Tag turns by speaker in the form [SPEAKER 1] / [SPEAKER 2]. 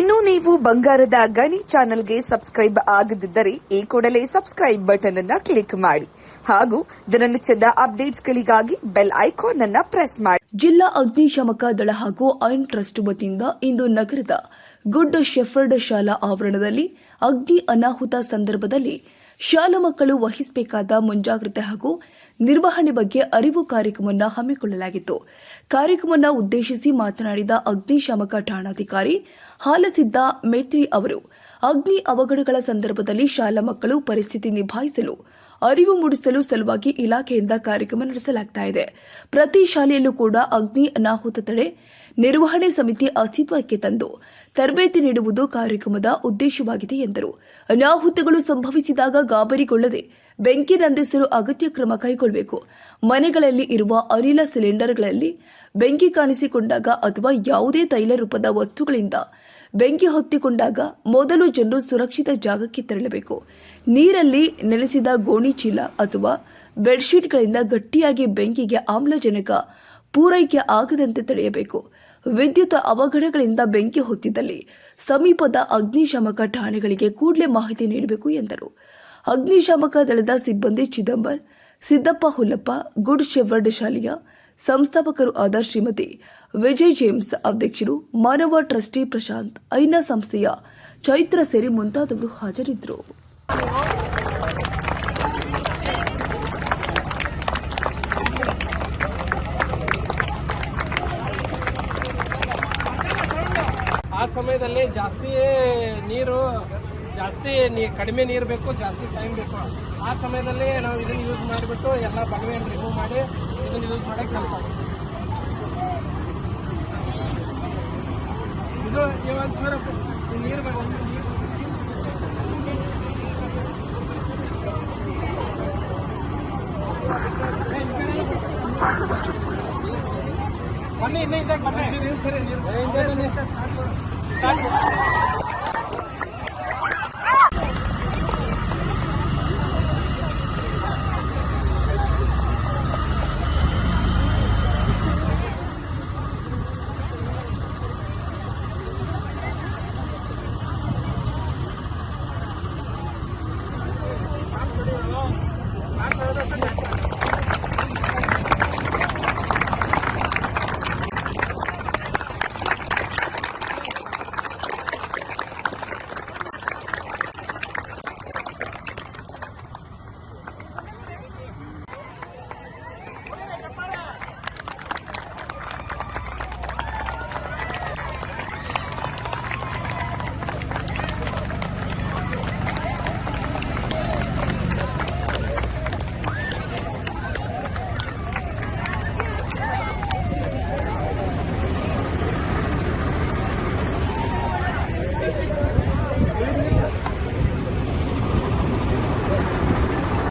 [SPEAKER 1] ಇನ್ನು ನೀವು ಬಂಗಾರದ ಗಣಿ ಚಾನೆಲ್ಗೆ ಸಬ್ಸ್ಕ್ರೈಬ್ ಆಗದಿದ್ದರೆ ಈ ಕೂಡಲೇ ಸಬ್ಸ್ಕ್ರೈಬ್ ಬಟನ್ ಅನ್ನ ಕ್ಲಿಕ್ ಮಾಡಿ ಹಾಗೂ ದಿನನಿತ್ಯದ ಅಪ್ಡೇಟ್ಸ್ಗಳಿಗಾಗಿ ಬೆಲ್ ಐಕಾನ್ ಅನ್ನ ಪ್ರೆಸ್ ಮಾಡಿ.
[SPEAKER 2] ಜಿಲ್ಲಾ ಅಗ್ನಿಶಾಮಕ ದಳ ಹಾಗೂ ಐನ್ ಟ್ರಸ್ಟ್ ವತಿಯಿಂದ ಇಂದು ನಗರದ ಗುಡ್ ಶೆಫರ್ಡ್ ಶಾಲಾ ಆವರಣದಲ್ಲಿ ಅಗ್ನಿ ಅನಾಹುತ ಸಂದರ್ಭದಲ್ಲಿ ಶಾಲಾ ಮಕ್ಕಳು ವಹಿಸಬೇಕಾದ ಮುಂಜಾಗ್ರತೆ ಹಾಗೂ ನಿರ್ವಹಣೆ ಬಗ್ಗೆ ಅರಿವು ಕಾರ್ಯಕ್ರಮವನ್ನು ಹಮ್ಮಿಕೊಳ್ಳಲಾಗಿತ್ತು. ಕಾರ್ಯಕ್ರಮವನ್ನು ಉದ್ದೇಶಿಸಿ ಮಾತನಾಡಿದ ಅಗ್ನಿಶಾಮಕ ಠಾಣಾಧಿಕಾರಿ ಹಾಲಸಿದ್ದ ಮೇತ್ರಿ ಅವರು, ಅಗ್ನಿ ಅವಘಡಗಳ ಸಂದರ್ಭದಲ್ಲಿ ಶಾಲಾ ಮಕ್ಕಳು ಪರಿಸ್ಥಿತಿ ನಿಭಾಯಿಸಲು, ಅರಿವು ಮೂಡಿಸಲು ಸಲುವಾಗಿ ಇಲಾಖೆಯಿಂದ ಕಾರ್ಯಕ್ರಮ ನಡೆಸಲಾಗ್ತಾ ಇದೆ. ಪ್ರತಿ ಶಾಲೆಯಲ್ಲೂ ಕೂಡ ಅಗ್ನಿ ಅನಾಹುತ ತಡೆ ನಿರ್ವಹಣೆ ಸಮಿತಿ ಅಸ್ತಿತ್ವಕ್ಕೆ ತಂದು ತರಬೇತಿ ನೀಡುವುದು ಕಾರ್ಯಕ್ರಮದ ಉದ್ದೇಶವಾಗಿದೆ ಎಂದರು. ಅನಾಹುತಗಳು ಸಂಭವಿಸಿದಾಗ ಗಾಬರಿಗೊಳ್ಳದೆ ಬೆಂಕಿ ನಂದಿಸಲು ಅಗತ್ಯ ಕ್ರಮ ಕೈಗೊಳ್ಳಬೇಕು. ಮನೆಗಳಲ್ಲಿ ಇರುವ ಅನಿಲ ಸಿಲಿಂಡರ್ಗಳಲ್ಲಿ ಬೆಂಕಿ ಕಾಣಿಸಿಕೊಂಡಾಗ ಅಥವಾ ಯಾವುದೇ ತೈಲ ರೂಪದ ವಸ್ತುಗಳಿಂದ ಬೆಂಕಿ ಹೊತ್ತಿಕೊಂಡಾಗ ಮೊದಲು ಜನರು ಸುರಕ್ಷಿತ ಜಾಗಕ್ಕೆ ತೆರಳಬೇಕು. ನೀರಲ್ಲಿ ನೆಲೆಸಿದ ಗೋಣಿ ಚೀಲ ಅಥವಾ ಬೆಡ್ಶೀಟ್ಗಳಿಂದ ಗಟ್ಟಿಯಾಗಿ ಬೆಂಕಿಗೆ ಆಮ್ಲಜನಕ ಪೂರೈಕೆ ಆಗದಂತೆ ತಡೆಯಬೇಕು. ವಿದ್ಯುತ್ ಅವಘಡಗಳಿಂದ ಬೆಂಕಿ ಹೊತ್ತಿದ್ದಲ್ಲಿ ಸಮೀಪದ ಅಗ್ನಿಶಾಮಕ ಠಾಣೆಗಳಿಗೆ ಕೂಡಲೇ ಮಾಹಿತಿ ನೀಡಬೇಕು ಎಂದರು. ಅಗ್ನಿಶಾಮಕ ದಳದ ಸಿಬ್ಬಂದಿ ಚಿದಂಬರ್ ಸಿದ್ದಪ್ಪ ಹುಲ್ಲಪ್ಪ, ಗುಡ್ ಶೆವರ್ಡ್ ಶಾಲೆಯ ಸಂಸ್ಥಾಪಕರು ಆದ ಶ್ರೀಮತಿ ವಿಜಯ್ ಜೇಮ್ಸ್ ಅಧ್ಯಕ್ಷರು, ಮಾನವ ಟ್ರಸ್ಟಿ ಪ್ರಶಾಂತ್, ಐನಾ ಸಂಸ್ಥೆಯ ಚೈತ್ರ ಸೇರಿ ಮುಂತಾದವರು ಹಾಜರಿದ್ದರು.
[SPEAKER 3] ಆ ಸಮಯದಲ್ಲಿ ಜಾಸ್ತಿ ನೀರು, ಜಾಸ್ತಿ ಕಡಿಮೆ ನೀರು ಬೇಕು, ಜಾಸ್ತಿ ಟೈಮ್ ಬೇಕು. ಆ ಸಮಯದಲ್ಲಿ ನಾವು ಇದನ್ನ ಯೂಸ್ ಮಾಡಿಬಿಟ್ಟು ಎಲ್ಲ ಬಲವೆಯನ್ನು ರಿಮೂವ್ ಮಾಡಿ ಇದನ್ನು ಯೂಸ್ ಮಾಡೋಕ್ಕೆ ಕೆಲಸ ಇದು ಇವಾಗ ನೀರು ಬೇಕು ಬನ್ನಿ ಇನ್ನೇ ಇದ್ದಾಗ ಬನ್ನಿ. ಸರಿ ನೀರು.